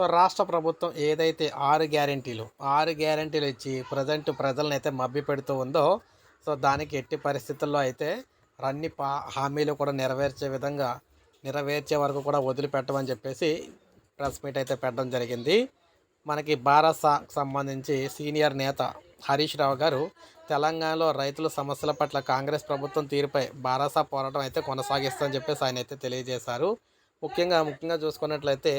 So రాష్ట్ర ప్రభుత్వం ఏదైతే ఆరు గ్యారంటీలు ఆరు గ్యారంటీలు ఇచ్చి ప్రజెంట్ ప్రజలను అయితే మభ్య పెడుతూ ఉందో సో దానికి ఎట్టి పరిస్థితుల్లో అయితే అన్ని పా హామీలు కూడా నెరవేర్చే విధంగా నెరవేర్చే వరకు కూడా వదిలిపెట్టమని చెప్పేసి ప్రెస్ మీట్ అయితే పెట్టడం జరిగింది. మనకి భారత్ సంబంధించి సీనియర్ నేత హరీష్ రావు గారు తెలంగాణలో రైతుల సమస్యల పట్ల కాంగ్రెస్ ప్రభుత్వం తీరుపై భారసా పోరాటం అయితే కొనసాగిస్తుందని చెప్పేసి ఆయన అయితే తెలియజేశారు. ముఖ్యంగా ముఖ్యంగా చూసుకున్నట్లయితే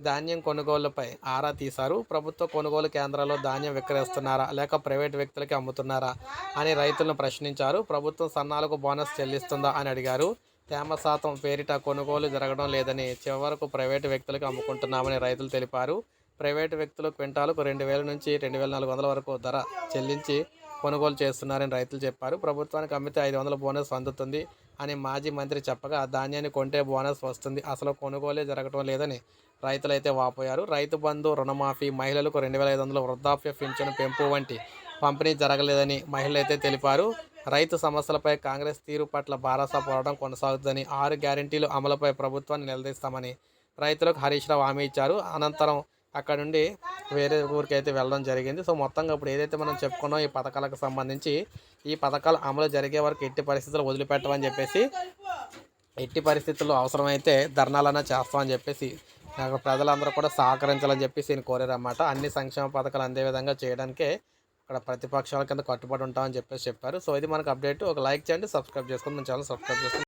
ధాన్యం కొనుగోళ్ళపై ఆరా తీశారు. ప్రభుత్వ కొనుగోలు కేంద్రాల్లో ధాన్యం విక్రయిస్తున్నారా లేక ప్రైవేట్ వ్యక్తులకి అమ్ముతున్నారా అని రైతులను ప్రశ్నించారు. ప్రభుత్వం సన్నాలకు బోనస్ చెల్లిస్తుందా అని అడిగారు. తేమ శాతం పేరిట కొనుగోలు జరగడం లేదని చివరకు ప్రైవేటు వ్యక్తులకు అమ్ముకుంటున్నామని రైతులు తెలిపారు. ప్రైవేటు వ్యక్తులు క్వింటాలకు రెండు వేల నుంచి రెండు వేల నాలుగు వందల వరకు ధర చెల్లించి కొనుగోలు చేస్తున్నారని రైతులు చెప్పారు. ప్రభుత్వానికి అమ్మితే ఐదు వందల బోనస్ అందుతుంది అని మాజీ మంత్రి చెప్పగా ధాన్యాన్ని కొంటే బోనస్ వస్తుంది. అసలు కొనుగోలే జరగటం లేదని రైతులైతే వాపోయారు. రైతు బంధు రుణమాఫీ మహిళలకు రెండు వేల ఐదు వందల వృద్ధాప్య పింఛను పెంపు వంటి పంపిణీ జరగలేదని మహిళలు అయితే తెలిపారు. రైతు సమస్యలపై కాంగ్రెస్ తీరు పట్ల భారస పోరాటం కొనసాగుతుందని ఆరు గ్యారంటీలు అమలుపై ప్రభుత్వాన్ని నిలదీస్తామని రైతులకు హరీష్ రావు హామీ ఇచ్చారు. అనంతరం అక్కడ నుండి వేరే ఊరికి అయితే వెళ్ళడం జరిగింది. సో మొత్తంగా ఇప్పుడు ఏదైతే మనం చెప్పుకున్నాం ఈ పథకాలకు సంబంధించి ఈ పథకాలు అమలు జరిగే వరకు ఎట్టి పరిస్థితులు వదిలిపెట్టమని చెప్పేసి ఎట్టి పరిస్థితుల్లో అవసరమైతే ధర్నాలన్నా చేస్తామని చెప్పేసి నాకు ప్రజలందరూ కూడా సహకరించాలని చెప్పేసి నేను కోరారన్నమాట. అన్ని సంక్షేమ పథకాలు అందే విధంగా చేయడానికే అక్కడ ప్రతిపక్షాల కింద కట్టుబడి ఉంటామని చెప్పేసి చెప్పారు. సో ఇది మనకు అప్డేట్. ఒక లైక్ చేయండి సబ్స్క్రైబ్ చేసుకుని మన ఛానల్ సబ్స్క్రైబ్ చేసుకుని